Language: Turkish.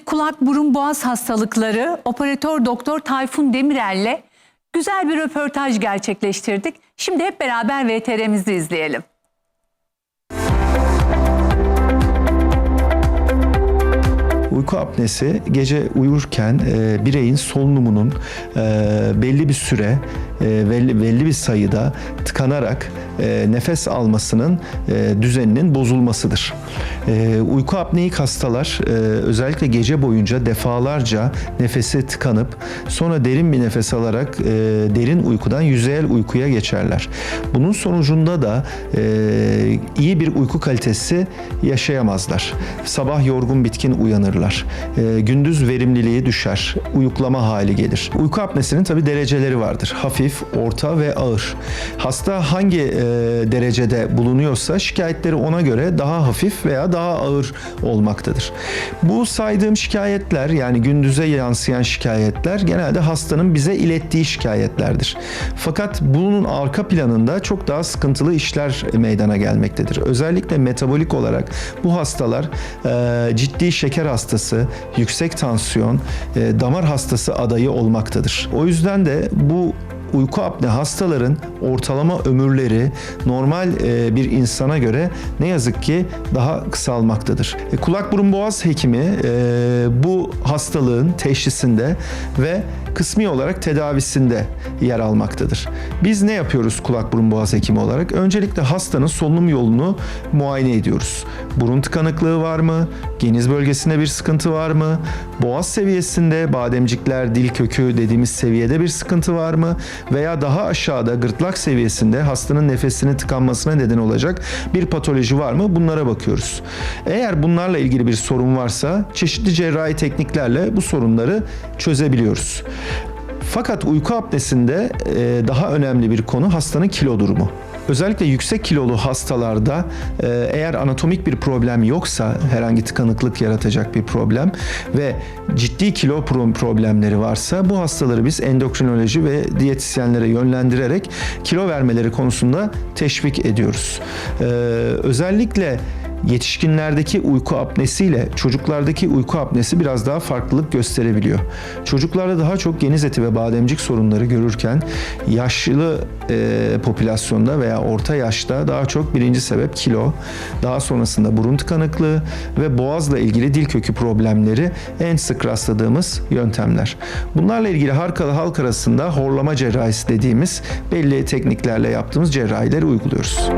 Şimdi kulak burun boğaz hastalıkları operatör doktor Tayfun Demirel'le güzel bir röportaj gerçekleştirdik. Şimdi hep beraber VTR'mizi izleyelim. Uyku apnesi gece uyurken e, bireyin solunumunun e, belli bir süre e, belli, belli bir sayıda tıkanarak e, nefes almasının e, düzeninin bozulmasıdır. E, uyku apneik hastalar e, özellikle gece boyunca defalarca nefesi tıkanıp sonra derin bir nefes alarak e, derin uykudan yüzeyel uykuya geçerler. Bunun sonucunda da e, iyi bir uyku kalitesi yaşayamazlar. Sabah yorgun bitkin uyanırlar. E, gündüz verimliliği düşer. Uyuklama hali gelir. Uyku apnesinin tabi dereceleri vardır. Hafif, orta ve ağır. Hasta hangi e, derecede bulunuyorsa şikayetleri ona göre daha hafif veya daha ağır olmaktadır. Bu saydığım şikayetler yani gündüze yansıyan şikayetler genelde hastanın bize ilettiği şikayetlerdir. Fakat bunun arka planında çok daha sıkıntılı işler meydana gelmektedir. Özellikle metabolik olarak bu hastalar e, ciddi şeker hastası, yüksek tansiyon, e, damar hastası adayı olmaktadır. O yüzden de bu uyku apne hastaların ortalama ömürleri normal e, bir insana göre ne yazık ki daha kısalmaktadır. E, kulak burun boğaz hekimi e, bu hastalığın teşhisinde ve kısmi olarak tedavisinde yer almaktadır. Biz ne yapıyoruz kulak burun boğaz hekimi olarak? Öncelikle hastanın solunum yolunu muayene ediyoruz. Burun tıkanıklığı var mı? Geniz bölgesinde bir sıkıntı var mı? Boğaz seviyesinde bademcikler, dil kökü dediğimiz seviyede bir sıkıntı var mı? Veya daha aşağıda gırtlak seviyesinde hastanın nefesinin tıkanmasına neden olacak bir patoloji var mı? Bunlara bakıyoruz. Eğer bunlarla ilgili bir sorun varsa çeşitli cerrahi tekniklerle bu sorunları çözebiliyoruz. Fakat uyku apnesinde e, daha önemli bir konu hastanın kilo durumu. Özellikle yüksek kilolu hastalarda e, eğer anatomik bir problem yoksa herhangi tıkanıklık yaratacak bir problem ve ciddi kilo pro- problemleri varsa bu hastaları biz endokrinoloji ve diyetisyenlere yönlendirerek kilo vermeleri konusunda teşvik ediyoruz. E, özellikle yetişkinlerdeki uyku apnesiyle çocuklardaki uyku apnesi biraz daha farklılık gösterebiliyor. Çocuklarda daha çok geniz eti ve bademcik sorunları görürken yaşlı e, popülasyonda veya orta yaşta daha çok birinci sebep kilo, daha sonrasında burun tıkanıklığı ve boğazla ilgili dil kökü problemleri en sık rastladığımız yöntemler. Bunlarla ilgili halk, halk arasında horlama cerrahisi dediğimiz belli tekniklerle yaptığımız cerrahileri uyguluyoruz.